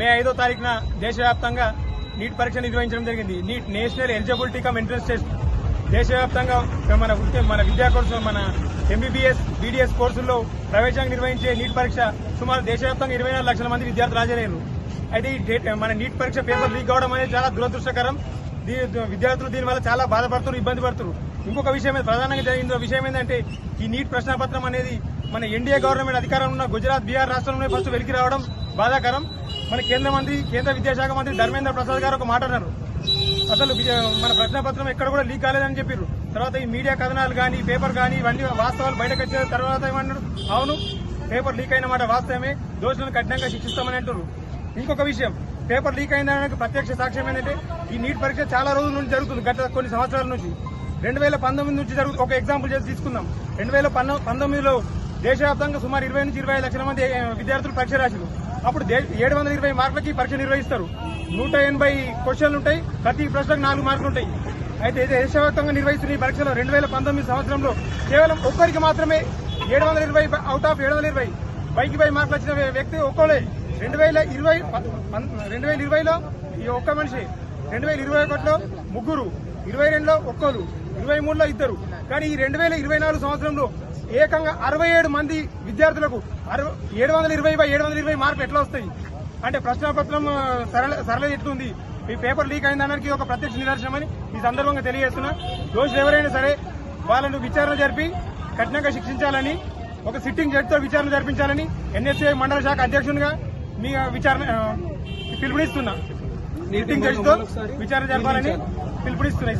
మే ఐదో తారీఖున దేశవ్యాప్తంగా నీట్ పరీక్ష నిర్వహించడం జరిగింది. NEET national eligibility cum entrance test. దేశవ్యాప్తంగా మన మన విద్యా కోర్సు మన ఎంబీబీఎస్ బీడీఎస్ కోర్సుల్లో ప్రవేశానికి నిర్వహించే నీట్ పరీక్ష సుమారు దేశవ్యాప్తంగా ఇరవై లక్షల మంది విద్యార్థులు హాజరయ్యారు. అయితే ఈ డేట్ మన నీట్ పరీక్ష పేపర్ లీక్ అవడం అనేది చాలా దురదృష్టకరం. దీ- విద్యార్థులు దీనివల్ల చాలా బాధపడుతున్నారు ఇబ్బంది పడుతున్నారు. ఇంకొక విషయం ప్రధానంగా జరిగిన విషయం ఏంటంటే ఈ నీట్ ప్రశ్నపత్రం అనేది మన ఎన్డీఏ గవర్నమెంట్ అధికారంలో ఉన్న గుజరాత్ బీహార్ రాష్ట్రంలో ఫస్ట్ వెలికి రావడం బాధాకరం. మన కేంద్ర మంత్రి కేంద్ర విద్యాశాఖ మంత్రి ధర్మేంద్ర ప్రసాద్ గారు ఒక మాట అన్నారు. అసలు విజయ- మన ప్రశ్నపత్రం ఎక్కడ కూడా లీక్ కాలేదని చెప్పారు తర్వాత ఈ మీడియా కథనాలు కానీ పేపర్ కానీ ఇవన్నీ వాస్తవాలు బయటకు వచ్చిన తర్వాత ఏమన్నారు? అవును పేపర్ లీక్ అయిన మాట వాస్తవమే. దోషులను కఠినంగా శిక్షిస్తామని అంటారు ఇంకొక విషయం పేపర్ లీక్ అయిందనడానికి ప్రత్యక్ష సాక్ష్యం ఏంటంటే ఈ నీట్ పరీక్ష చాలా రోజుల నుంచి జరుగుతుంది గత కొన్ని సంవత్సరాల నుంచి. రెండు వేల పంతొమ్మిది నుంచి జరుగు ఒక ఎగ్జాంపుల్ చేసి తీసుకుందాం. రెండు వేల పంతొమ్మిదిలో దేశవ్యాప్తంగా సుమారు ఇరవై నుంచి ఇరవై లక్షల మంది విద్యార్థులు పరీక్ష రాశారు అప్పుడు ఏడు వందల ఇరవై మార్కులకి పరీక్ష నిర్వహిస్తారు. నూట ఎనభై క్వశ్చన్లు ఉంటాయి ప్రతి ప్రశ్నకు నాలుగు మార్కులు ఉంటాయి. అయితే దేశవ్యాప్తంగా నిర్వహిస్తున్న ఈ పరీక్షలో రెండు వేల పంతొమ్మిది సంవత్సరంలో కేవలం ఒక్కరికి మాత్రమే ఏడు వందల ఇరవై అవుట్ ఆఫ్ ఏడు వందల ఇరవై పైకి పై మార్కులు వచ్చిన వ్యక్తి ఒక్కోలే రెండు వేల ఇరవై రెండు వేల ఇరవైలో ఈ ఒక్క మనిషి రెండు వేల ఇరవై ఒకటిలో ముగ్గురు ఇరవై రెండులో ఒక్కరు ఇరవై మూడులో ఇద్దరు. కానీ ఈ రెండు వేల ఇరవై నాలుగు సంవత్సరంలో ఏకంగా అరవై ఏడు మంది విద్యార్థులకు ఏడు వందల ఇరవై బై ఏడు వందల ఇరవై మార్కులు ఎట్లా వస్తాయి? అంటే ప్రశ్నపత్రం సరళ సరళ ఎట్లుంది? ఈ పేపర్ లీక్ అయిందనడానికి ఒక ప్రత్యక్ష నిదర్శనమని ఈ సందర్భంగా తెలియజేస్తున్నా. దోషులు ఎవరైనా సరే వాళ్ళను విచారణ జరిపి కఠినంగా శిక్షించాలని ఒక సిట్టింగ్ జడ్జితో విచారణ జరిపించాలని ఎన్ఎస్ఏ మండల శాఖ అధ్యక్షునిగా మీ విచారణ పిలుపునిస్తున్నా. సిట్టింగ్ జడ్జితో విచారణ జరపాలని పిలుపునిస్తున్నా.